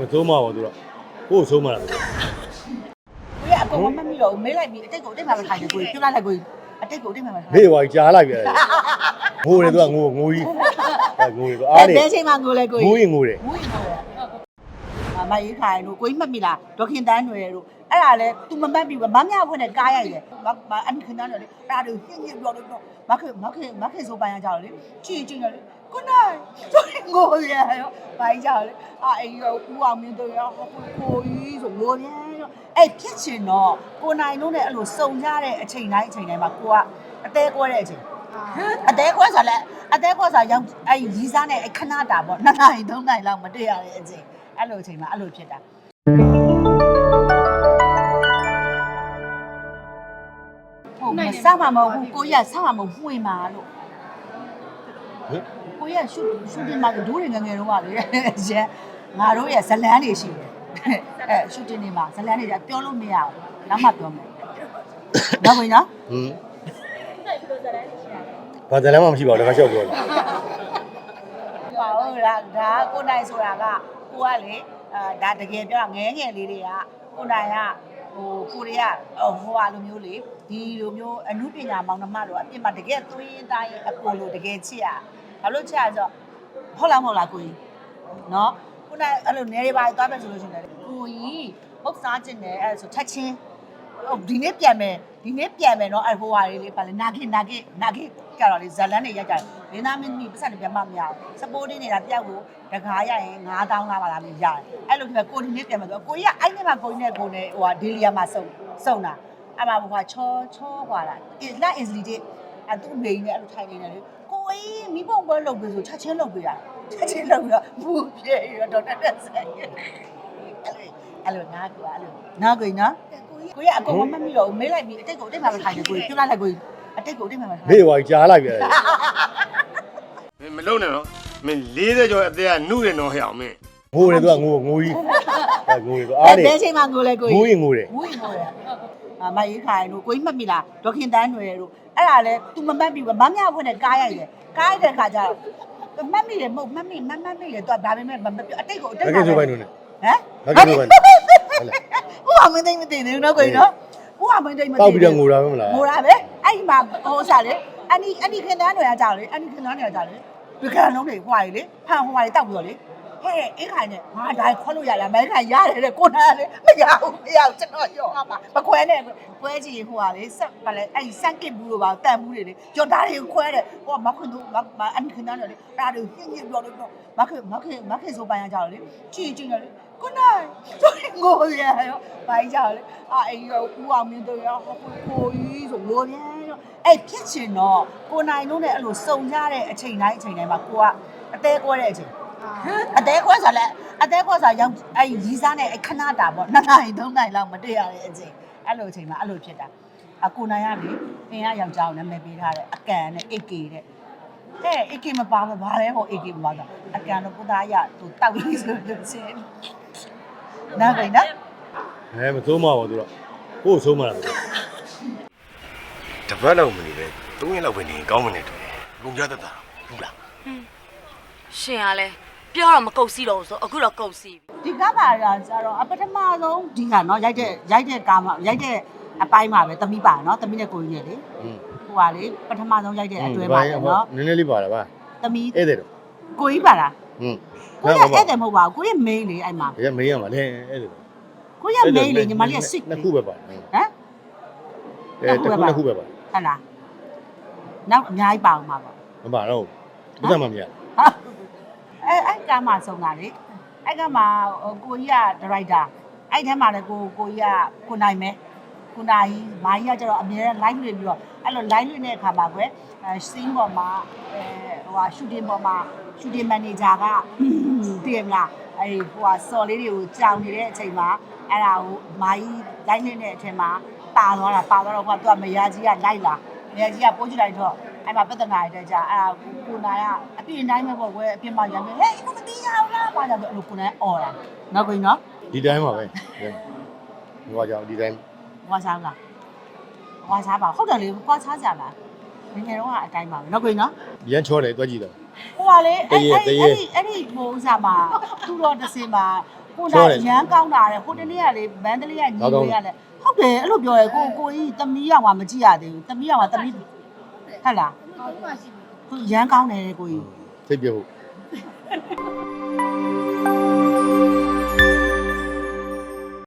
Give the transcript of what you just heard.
မသုံးပါဘူးသူတော့ကိုယ်သုံးမှာလားကိုရအကုန်မမမိတော့ဘူးမေးလိုက်ပြီးအတိတ်ကိုအတိတ်မှမထိုင်ဘူးကိုပြောလိုက်ကိုအတိတ်ကိုအတိတ်မှမထိုင်မေးပါကြားလိုက်ပြန်ငိုတယ်သူကငိုငိုကြီးအဲငိုတယ်သူအားနေဘယ်ချိန်မှငိုလဲကိုငိုရင်ငိုတယ်ငိုရင်ငိုတယ်အ မရေးခိုင်တို့ကိုကြီးမှတ်မိလားဒေါခင်တန်းတွေတို့အဲ့ဒါလဲ तू မမှတ်ပြီမမြဖွင့်တဲ့ကားရိုက်တယ်မအန်ခင်တန်းတွေလေအဲ့ဒါတို့ဟင်းဟင်းပြောလို့တော့မခင်မခင်မခင်ဆိုပိုင်ရကြတော့လေကြည့်ကြည့်ရလေကိုနိုင်ဆိုငိုရရောပိုင်ကြလေအာအေးရောဦးအောင်မင်းတို့ရောကိုကြီးဆိုငိုပြန်ရောအဲ့ဖြစ်ချင်တော့ကိုနိုင်တို့နဲ့အဲ့လိုစုံကြတဲ့အချိန်တိုင်းအချိန်တိုင်းမှာကိုကအသေးကွဲတဲ့အချိန်အသေးခွဲဆိုလဲအသေးခွဲဆိုရောက်အဲ့ရီးစားနဲ့အခဏတာပေါ့နှစ်နာရီသုံးနာရီလောက်မတွေ့ရတဲ့အချိန် အဲ့လိုအချိန်မှာအဲ့လိုဖြစ်တာဟုတ်မစမှာမဟုတ်ဘူးကိုကြီးကစမှာမဟုတ်ဝင်မှာလို့ဟင်ကိုကြီးကရှုရှုတင်မှာဒိုးတွေငယ်ငယ်တော့ကလေရဲငါတို့ရဲ့ဇလန်းတွေရှိတယ်အဲရှုတင်နေမှာဇလန်းတွေကပြောလို့မရဘူးနောက်မှပြောမယ်နောက်ဝင်နော်ဟင်းဘာဇလမ်းမှမရှိပါဘူးတခါလျှောက်ပြောတယ်ဟောဟုတ်လားဒါကိုနိုင်ဆိုတာက ကိုကလေအာဒါတကယ်ပြောတာငဲငယ်လေးတွေကကိုနိုင်ကဟိုကိုရီးယားဟိုဟာလိုမျိုးလေဒီလိုမျိုးအမှုပညာမောင်နှမတို့အပြင်မှာတကယ်သွေးတိုင်းအကိုလိုတကယ်ချစ်ရဘာလို့ချစ်ရဆိုဟုတ်လားမဟုတ်လားကိုကြီးနော်ကိုနိုင်အဲ့လိုနေရပါသွားမယ်ဆိုလို့ရှိရင်လေကိုကြီးပုတ်စားခြင်းနဲ့အဲ့ဆိုထက်ချင်းဟုတ်ဒီနေ့ပြန်မယ် ဒီနေ့ပြန်မယ်နော်အဲ့ဟိုဟာလေးလေးပါလေနာဂိနာဂိနာဂိကြတော့လေဇလန်းတွေရိုက်ကြတယ်လင်းသားမင်းမီပတ်စံပြန်မမရဘူးစပိုးတင်းနေတာတယောက်ကိုတကားရရင်9000လာပါလားမရတယ်အဲ့လိုမျိုးကိုဒီနေ့ပြန်မယ်ဆိုကိုကြီးကအဲ့ဒီမှာကိုကြီးနဲ့ကိုနဲ့ဟိုဟာဒေလီယာမှာစုံစုံတာအဲ့မှာဟိုဟာချောချောဟွာလားလက် easily တဲ့အဲ့သူ့မိန်နဲ့အဲ့လိုထိုင်နေတယ်လေကိုကြီးမိဘပွဲလုပ်ပြီးဆိုချက်ချင်းလုပ်ပြီးတာချက်ချင်းလုပ်ပြီးတော့ဘူးပြေရတော့တက်တက်ဆိုင်အဲ့လိုအဲ့လိုနားကွာအဲ့လိုနားကိုနော် ကိုကြီးအကုန်မမမိတော့ဘူးမေးလိုက်ပြီးအတိတ်ကိုအတိတ်မှမထိုင်ဘူးကိုကြီးပြောလိုက်ကိုကြီးအတိတ်ကိုအတိတ်မှမထိုင်မေးပါကြားလိုက်ပြန်မင်းမလုံးနဲ့နော်မင်း40ကျော်အသက်ကနှုတ်တယ်နော်ဟဲ့အောင်မင်းငိုတယ်သူကငိုငိုကြီးအဲငိုတယ်သူအားနေဘယ်ချိန်မှငိုလဲကိုကြီးငိုရင်ငိုတယ်ငိုရင်ငိုတယ်အမရေးခိုင်တို့ကိုကြီးမှတ်မိလားဒေါခင်တန်းတွေတို့အဲ့ဒါလဲ तू မမှတ်ပြီမမြဖွင့်တဲ့ကားရိုက်တယ်ကားရိုက်တဲ့ခါကျတော့မှတ်မိတယ်မဟုတ်မှတ်မိမမှတ်မိတယ် तू ဒါပေမဲ့မပြောအတိတ်ကိုအတိတ်မကင်ဆိုပိုင်လို့နဲ့ဟမ်မကင်ဆိုပိုင်ဟုတ်လား ဦးအောင်မင်းသိမ့်မသိသေးဘူးနော်ကိုကြီးနော်ဦးအောင်မင်းသိမ့်မသိတောက်ပြီးတော့ငိုတာပဲမလားငိုတာပဲအဲ့ဒီမှာဟိုစားလေအန်ဒီအန်ဒီခင်တန်းတွေကကြောက်လေအန်ဒီခင်တန်းတွေကကြောက်လေဒီကံလုံးတွေဟွာလေဖန်ဟွာတွေတောက်ပြီးတော့လေဟဲ့အေးခိုင်နဲ့ငါဒါခေါ်လို့ရရမဲခိုင်ရတယ်တဲ့ကိုနာလေမရဘူးမရဘူးကျွန်တော်ရောအမမခွဲနဲ့ခွဲကြည့်ဟိုဟာလေဆက်ပါလေအဲ့စက်ကစ်ဘူးလို့ပါတန်ဘူးတွေလေကြော်သားတွေခွဲတယ်ဟိုမခွန်းတို့မအန်ဒီခင်တန်းတွေလေအဲ့ဒါတွေဟင်းဟင်းပြောလို့တော့မခင်မခင်မခင်ဆိုပိုင်ရကြတော့လေကြည့်ကြည့်ရလေ ကိုနိုင်ဆိုငိုရရောပိုင်ကြလေအာအေးရောဦးအောင်မင်းတို့ရောကိုကြီးဆိုငိုပြန်ရောအဲ့ဖြစ်ချင်တော့ကိုနိုင်တို့နဲ့အဲ့လိုစုံကြတဲ့အချိန်တိုင်းအချိန်တိုင်းမှာကိုကအသေးကွဲတဲ့အချိန်အသေးကွဲဆိုလဲအသေးကွဲဆိုရောက်အဲ့ရီးစားနဲ့အခဏတာပေါ့နှစ်နာရီသုံးနာရီလောက်မတွေ့ရတဲ့အချိန်အဲ့လိုအချိန်မှာအဲ့လိုဖြစ်တာအကိုနိုင်ရလေသင်ကယောက်ျားကိုနာမည်ပေးထားတယ်အကန်နဲ့ AK တဲ့ တဲ့ AK မပါဘူးဗာလဲဟို AK မပါတော့အကန်တော့ပုသားရသူတောက်ပြီးဆိုလို့ချင်းနားပဲနော်အဲမသုံးပါဘူးသူတော့ကိုယ်သုံးမှာလားတပတ်လောက်မနေပဲ3ရက်လောက်ပဲနေရင်ကောင်းမနေတယ်လုံကြတတ်တာဘူးလားရှင်ကလည်းပြောတော့မကုတ်စီတော့ဘူးဆိုအခုတော့ကုတ်စီပြီဒီကပါရာကျတော့အပထမဆုံးဒီဟာနော်ရိုက်တဲ့ရိုက်တဲ့ကားမှာရိုက်တဲ့အပိုင်းမှာပဲသမီးပါနော်သမီးနဲ့ကိုကြီးနဲ့လေ ဟင်းဟိုဟာလေပထမဆုံးရိုက်တဲ့အတွဲမှာပဲနော်နည်းနည်းလေးပါလားဗျာသမီးဧည့်သည်တော့ကိုကြီးပါလားဟင်းကိုကြီးကအဲ့တယ်မဟုတ်ပါဘူးကိုကြီး main လေအဲ့မှာရမေးရမှာလေဧည့်သည်ကိုကြီးက main လေညီမလေးက sick နှစ်ခုပဲပါဟမ်ဟမ်အဲတစ်ခုနှစ်ခုပဲပါဟဟလားနောက်အများကြီးပါအောင်ပါပေါ့မပါတော့ဘူးဘာမှမရဟာအဲအဲ့ကမှဆုံးတာလေအဲ့ကမှဟိုကိုကြီးကဒါရိုက်တာအဲ့ထဲမှာလည်းကိုကိုကြီးကကိုနိုင်မဲကိုနိုင်မာကြီးကကျတော့အများနဲ့ live လွှင့်ပြီးတော့ အဲ့လို live လွှင့်တဲ့အခါမှာကွယ်အဲ scene ပေါ်မှာအဲဟိုဟာ shooting ပေါ်မှာ shooting manager ကတည်မလားအဲဟိုဟာစော်လေးတွေကိုကြောင်နေတဲ့အချိန်မှာအဲ့ဒါကိုမာကြီး live လွှင့်တဲ့အချိန်မှာပါသွားတာပါသွားတော့ကွာသူကမယာကြီးကလိုက်လာမယာကြီးကပိုးကြည့်လိုက်တော့အဲ့မှာပြဿနာတွေတက်ကြအဲ့ဒါကိုနိုင်ကအပြင်းတိုင်းပဲပေါ့ကွယ်အပြင်းမှရမယ်ဟဲ့အခုမသိရဘူးလားပါကြတော့အဲ့လိုကိုနိုင်អော်တာနောက်ကိုနော်ဒီတိုင်းပါပဲဟိုကြောင့်ဒီတိုင်းဝါစားလား ဝါစားပါဟုတ်တယ်လေဝါစားကြလားငယ်ငယ်တော့ကအတိုင်းပါပဲနောက်ကိုနော်ရမ်းချောတယ်တွက်ကြည့်တော့ ဟိုကလေအဲ့တရေအဲ့တရေအဲ့ဒီအဲ့ဒီဟိုဥစားမှာသူ့တော့တစ်စင်မှာကိုနိုင်ရမ်းကောင်းတာတဲ့ဟိုတနေ့ကလေမန္တလေးကညီလေးကလည်းဟုတ်တယ်အဲ့လိုပြောရဲကိုကိုကြီးတမီးရောက်မှမကြည့်ရသေးဘူးတမီးရောက်မှတမီးဟုတ်လားကိုရမ်းကောင်းတယ်ကိုကြီး စိတ်ပြုတ်ဟ